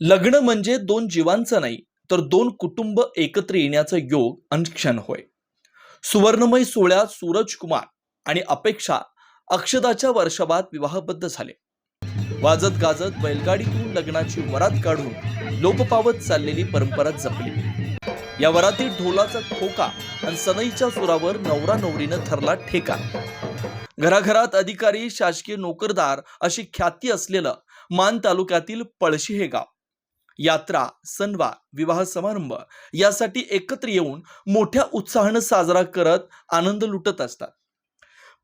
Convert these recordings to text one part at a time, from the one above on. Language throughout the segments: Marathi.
लग्न म्हणजे दोन जीवांचं नाही तर दोन कुटुंब एकत्र येण्याचा योग अनक्षण होय. सुवर्णमय सोहळ्यात सूरज कुमार आणि अपेक्षा अक्षदाच्या वर्षाबाद विवाहबद्ध झाले. वाजत गाजत बैलगाडीतून लग्नाची वरात काढून लोप पावत चाललेली परंपरा जपली. या वरातील ढोलाचा ठोका आणि सनईच्या सुरावर नवरा नवरीनं ठरला ठेका. घराघरात अधिकारी शासकीय नोकरदार अशी ख्याती असलेलं मान तालुक्यातील पळशी हे गाव. यात्रा सणवार विवाह समारंभ यासाठी एकत्र येऊन मोठ्या उत्साहानं साजरा करत आनंद लुटत असतात.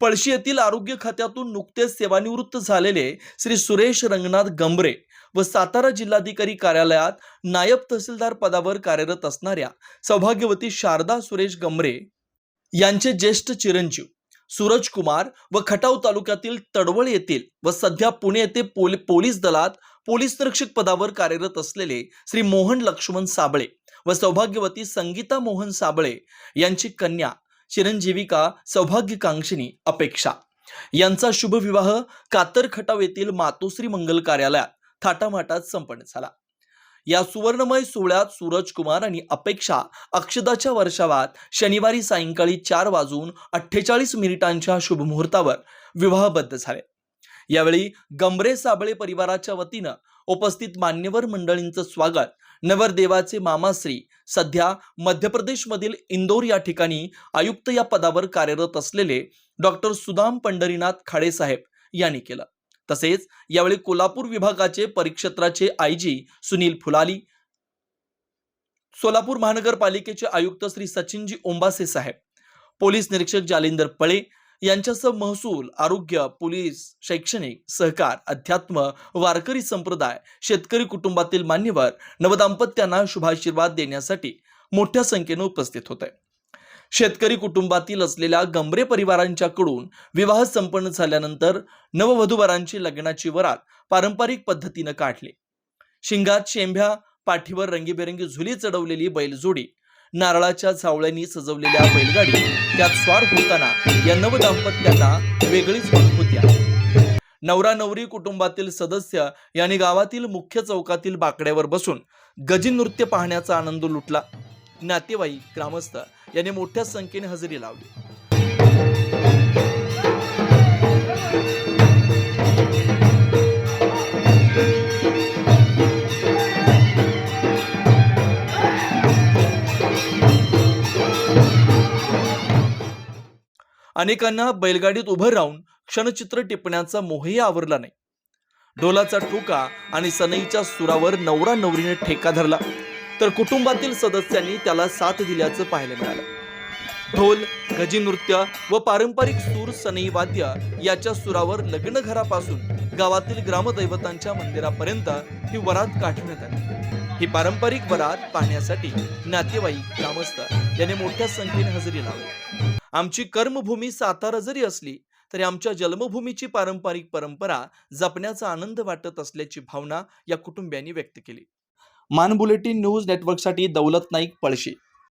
पळशी येथील आरोग्य खात्यातून नुकतेच सेवानिवृत्त झालेले श्री सुरेश रंगनाथ गंभरे व सातारा जिल्हाधिकारी कार्यालयात नायब तहसीलदार पदावर कार्यरत असणाऱ्या सौभाग्यवती शारदा सुरेश गंभरे यांचे ज्येष्ठ चिरंजीव सूरज कुमार व खटाव तालुक्यातील तडवळ येथील व सध्या पुणे येथे पोल- पोलीस दलात पोलीस निरीक्षक पदावर कार्यरत असलेले श्री मोहन लक्ष्मण साबळे व सौभाग्यवती संगीता मोहन साबळे यांची कन्या चिरंजीविका सौभाग्यकांक्षिनी अपेक्षा. यांचा शुभविवाह कातर खटाव येथील मातोश्री मंगल कार्यालयात थाटामाटात संपन्न झाला. या सुवर्णमय सोहळ्यात सूरज कुमार आणि अपेक्षा अक्षदाच्या वर्षावात शनिवारी सायंकाळी चार वाजून अठ्ठेचाळीस मिनिटांच्या शुभमुहूर्तावर विवाहबद्ध झाले. यावेळी गमरे साबळे परिवाराच्या वतीनं उपस्थित मान्यवर मंडळींचं स्वागत. नवरदेवाचे मामाश्री सध्या मध्य प्रदेशमधील इंदोर या ठिकाणी आयुक्त या पदावर कार्यरत असलेले डॉक्टर सुदाम पंढरीनाथ खाडेसाहेब यांनी केलं. तसेच यावेळी कोल्हापूर विभागाचे परिक्षेत्राचे आयजी सुनील फुलाली सोलापूर महानगरपालिकेचे आयुक्त श्री सचिनजी ओंबासे साहेब पोलीस निरीक्षक जालिंदर पळे यांच्यासह महसूल आरोग्य पोलीस शैक्षणिक सहकार अध्यात्म वारकरी संप्रदाय शेतकरी कुटुंबातील मान्यवर नवदाम्पत्यांना शुभाशीर्वाद देण्यासाठी मोठ्या संख्येने उपस्थित होते. शेतकरी कुटुंबातील असलेल्या गंभरे परिवारांच्याकडून विवाह संपन्न झाल्यानंतर नववधूवरांची लग्नाची वरात पारंपरिक पद्धतीनं काढली. शिंगात शेंभ्या पाठीवर रंगीबेरंगी झुली चढवलेली बैलजोडी नारळाच्या झावळ्यांनी सजवलेल्या बैलगाडी त्यात स्वार होताना या नवदाम्पत्याला वेगळीच ओळख होत्या नवरा नवरी कुटुंबातील सदस्य यांनी गावातील मुख्य चौकातील बाकड्यावर बसून गजी नृत्य पाहण्याचा आनंद लुटला. नातेवाईक ग्रामस्थ यांनी मोठ्या संख्येने हजेरी लावली. अनेकांना बैलगाडीत उभं राहून क्षणचित्र टिपण्याचा मोहही आवरला नाही. ढोलाचा ठोका आणि सनईच्या सुरावर नवरा नवरीने ठेका धरला तर कुटुंबातील सदस्यांनी त्याला साथ दिल्याचं पाहायला मिळालं. ढोल गजी नृत्य व पारंपरिक सूर सनई वाद्य याच्या सुरावर लग्न घरापासून गावातील ग्रामदैवतांच्या मंदिरापर्यंत ही वरात काढण्यात आली. ही पारंपरिक वरात पाहण्यासाठी नातेवाईक ग्रामस्थ यांनी मोठ्या संख्येने हजेरी लावली. आमची कर्मभूमी सातारा जरी असली तरी आमच्या जन्मभूमीची पारंपरिक परंपरा जपण्याचा आनंद वाटत असल्याची भावना या कुटुंबियांनी व्यक्त केली. मान बुलेटिन न्यूज नेटवर्कसाठी दौलत नाईक पळशी.